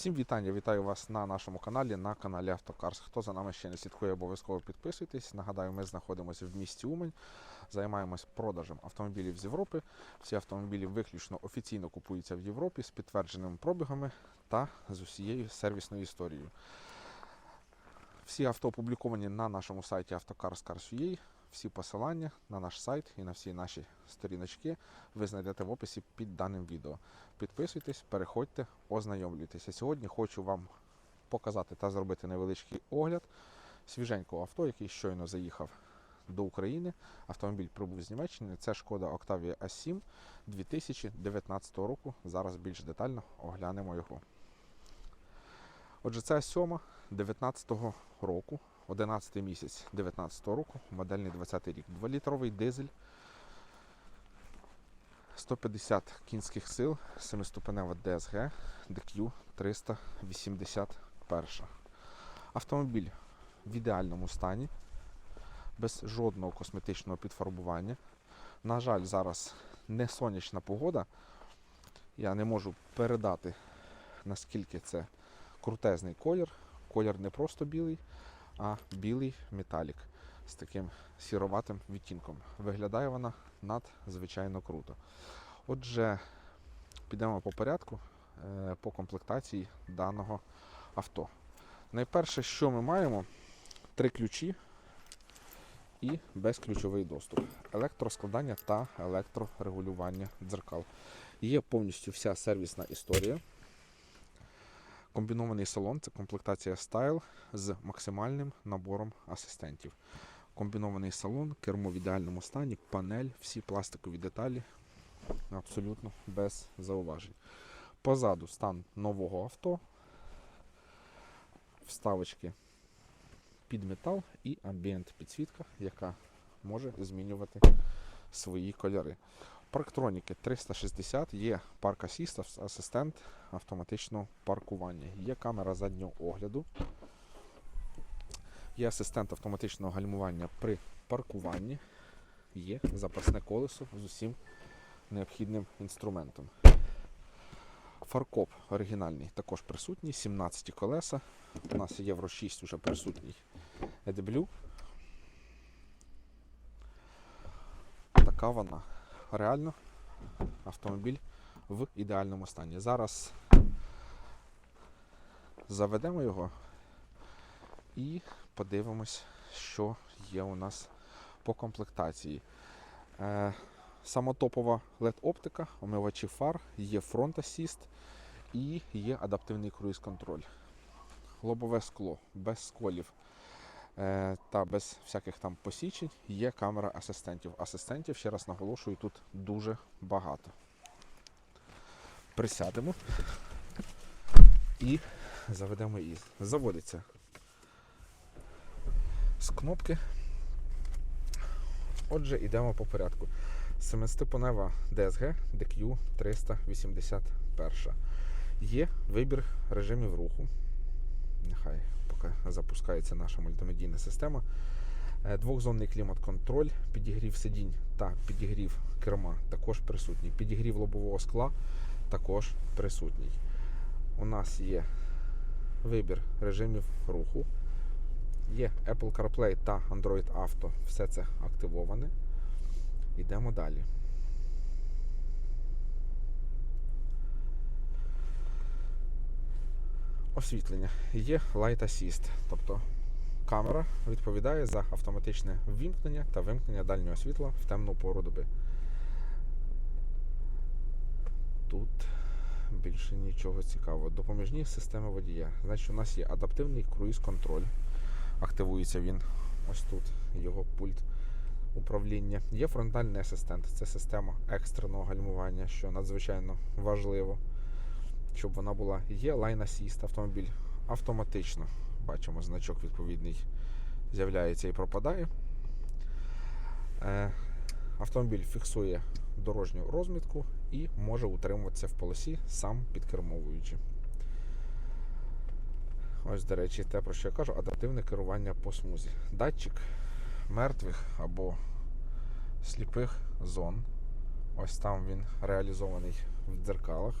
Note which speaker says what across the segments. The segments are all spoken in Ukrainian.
Speaker 1: Всім вітання, вітаю вас на нашому каналі, на каналі Автокарс. Хто за нами ще не слідкує, обов'язково підписуйтесь. Нагадаю, ми знаходимося в місті Умань, займаємось продажем автомобілів з Європи. Всі автомобілі виключно офіційно купуються в Європі з підтвердженими пробігами та з усією сервісною історією. Всі авто опубліковані на нашому сайті автокарс.car.ua. Всі посилання на наш сайт і на всі наші сторіночки ви знайдете в описі під даним відео. Підписуйтесь, переходьте, ознайомлюйтеся. Сьогодні хочу вам показати та зробити невеличкий огляд свіженького авто, який щойно заїхав до України. Автомобіль прибув з Німеччини. Це шкода Octavia A7 2019 року. Зараз більш детально оглянемо його. Отже, це А7 19 року, 11 місяць 19 року, модельний 20 рік. 2-літровий дизель 150 кінських сил, 7-ступенева DSG DQ 381. Автомобіль в ідеальному стані, без жодного косметичного підфарбування. На жаль, зараз не сонячна погода. Я не можу передати, наскільки це крутезний колір. Колір не просто білий, а білий металік з таким сіроватим відтінком. Виглядає вона надзвичайно круто. Отже, підемо по порядку е, по комплектації даного авто. Найперше, що ми маємо, три ключі і безключовий доступ, електроскладання та електрорегулювання дзеркал. Є повністю вся сервісна історія. Комбінований салон це комплектація Style з максимальним набором асистентів. Комбінований салон, кермо в ідеальному стані, панель, всі пластикові деталі абсолютно без зауважень. Позаду стан нового авто, вставочки під метал і амбієнт підсвітка, яка може змінювати свої кольори. Парктроніки 360, є парк асіст, асистент автоматичного паркування, є камера заднього огляду, є асистент автоматичного гальмування при паркуванні, є запасне колесо з усім необхідним інструментом. Фаркоп оригінальний також присутній, 17 колеса. У нас Євро 6 вже присутній EDBLU. Така вона. Реально автомобіль в ідеальному стані. Зараз заведемо його і подивимось, що є у нас по комплектації. Е, Самотопова LED-оптика, омивачі фар, є фронт асіст і є адаптивний круїз-контроль. Лобове скло без сколів та без всяких там посічень є камера асистентів. Асистентів, ще раз наголошую, тут дуже багато. Присядемо і заведемо її. Заводиться з кнопки. Отже, йдемо по порядку. Семиступенева DSG DQ 381. Є вибір режимів руху. Нехай поки запускається наша мультимедійна система. Е, Двохзонний клімат-контроль, підігрів сидінь та підігрів керма також присутній. Підігрів лобового скла також присутній. У нас є вибір режимів руху. Є Apple CarPlay та Android Auto. Все це активоване. Йдемо далі. Освітлення. Є Light Assist, тобто камера відповідає за автоматичне ввімкнення та вимкнення дальнього світла в темну пору доби. Тут більше нічого цікавого. Допоміжні системи водія. Значить, у нас є адаптивний круїз-контроль. Активується він ось тут, його пульт управління. Є фронтальний асистент, це система екстреного гальмування, що надзвичайно важливо, щоб вона була. Є Line Assist, автомобіль автоматично. Бачимо, значок відповідний з'являється і пропадає. Е, автомобіль фіксує дорожню розмітку і може утримуватися в полосі сам підкермовуючи. Ось, до речі, те, про що я кажу, адаптивне керування по смузі. Датчик мертвих або сліпих зон. Ось там він реалізований в дзеркалах.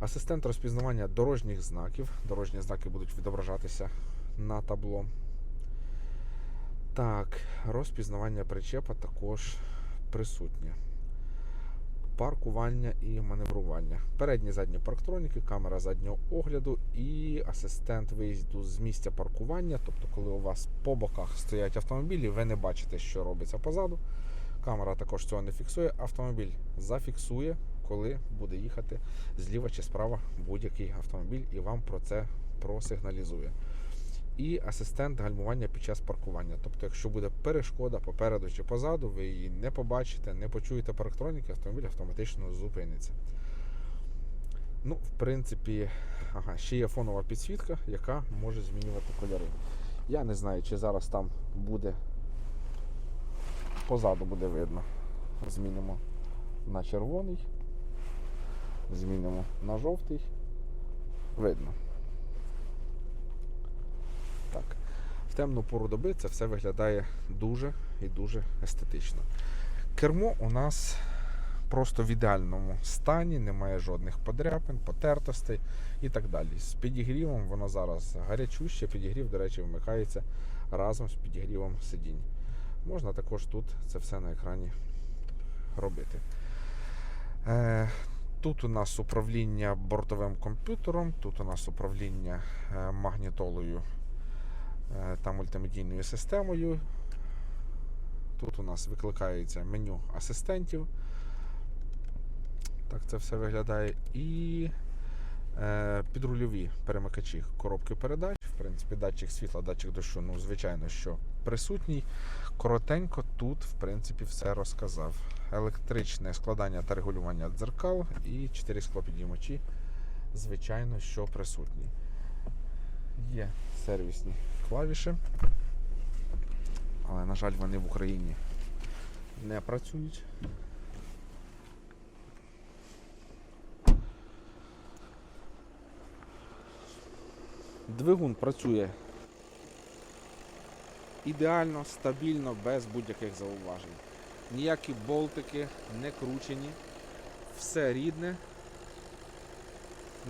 Speaker 1: Асистент розпізнавання дорожніх знаків. Дорожні знаки будуть відображатися на табло. Так, розпізнавання причепа також присутнє. Паркування і маневрування. Передні задні парктроніки, камера заднього огляду і асистент виїзду з місця паркування. Тобто, коли у вас по боках стоять автомобілі, ви не бачите, що робиться позаду. Камера також цього не фіксує. Автомобіль зафіксує, коли буде їхати зліва чи справа будь-який автомобіль, і вам про це просигналізує. І асистент гальмування під час паркування. Тобто, якщо буде перешкода попереду чи позаду, ви її не побачите, не почуєте парктроніки, автомобіль автоматично зупиниться. Ну, в принципі, ага, ще є фонова підсвітка, яка може змінювати кольори. Я не знаю, чи зараз там буде позаду буде видно. Змінимо на червоний, змінимо на жовтий. Видно. Так. В темну пору доби це все виглядає дуже і дуже естетично. Кермо у нас просто в ідеальному стані, немає жодних подряпин, потертостей і так далі. З підігрівом воно зараз гарячуще. Підігрів, до речі, вмикається разом з підігрівом сидінь. Можна також тут це все на екрані робити. Тут у нас управління бортовим комп'ютером, тут у нас управління е, магнітолою е, та мультимедійною системою. Тут у нас викликається меню асистентів. Так це все виглядає. І е, підрульові перемикачі коробки передач. В принципі, датчик світла, датчик дощу, ну, звичайно, що присутній. Коротенько тут, в принципі, все розказав. Електричне складання та регулювання дзеркал і 4 склопідіймачі, звичайно, що присутні. Є сервісні клавіші, але, на жаль, вони в Україні не працюють. Двигун працює ідеально, стабільно, без будь-яких зауважень. Ніякі болтики не кручені, все рідне,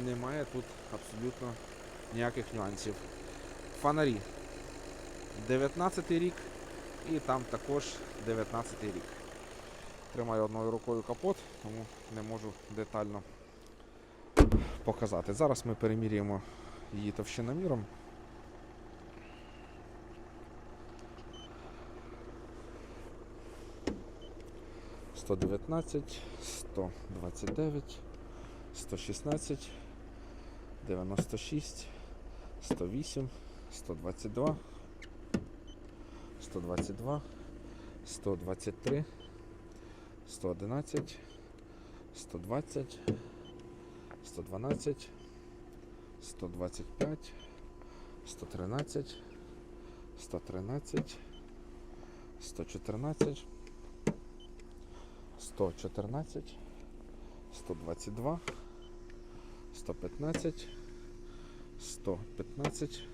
Speaker 1: немає тут абсолютно ніяких нюансів. Фонарі 19 рік і там також 19 рік. Тримаю одною рукою капот, тому не можу детально показати. Зараз ми перемірюємо її товщиноміром. 119, 129, 116, 96, 108, 122, 122, 123, 111, 120, 112, 125, 113, 113, 114. 114, 122, 115, 115,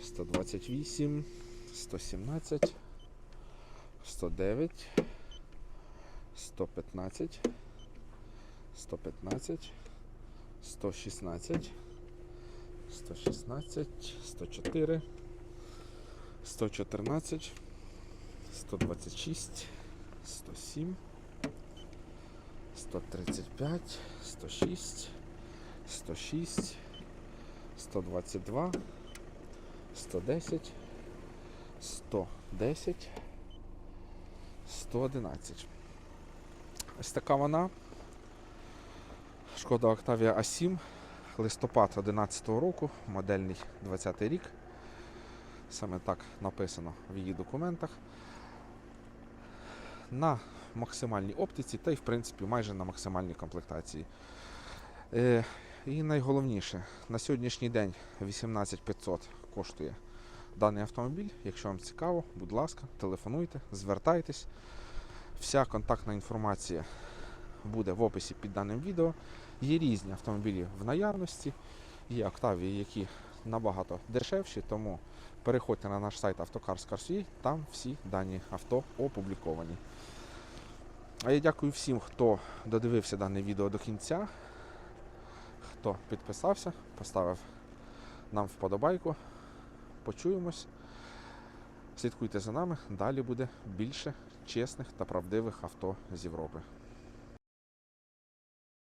Speaker 1: 128, 117, 109, 115, 115, 116, 116, 104, 114, 126, 107, 135, 106, 106, 122, 110, 110, 111. Ось така вона. Шкода Octavia A7 листопад 2011 року, модельний 20 рік. Саме так написано в її документах. На максимальній оптиці та й, в принципі, майже на максимальній комплектації. Е, і найголовніше, на сьогоднішній день 18500 коштує даний автомобіль. Якщо вам цікаво, будь ласка, телефонуйте, звертайтесь. Вся контактна інформація буде в описі під даним відео. Є різні автомобілі в наявності, є Octavia, які набагато дешевші, тому переходьте на наш сайт Автокарс.ua, там всі дані авто опубліковані. А я дякую всім, хто додивився дане відео до кінця. хто підписався, поставив нам вподобайку. Почуємось. Слідкуйте за нами. Далі буде більше чесних та правдивих авто з Європи.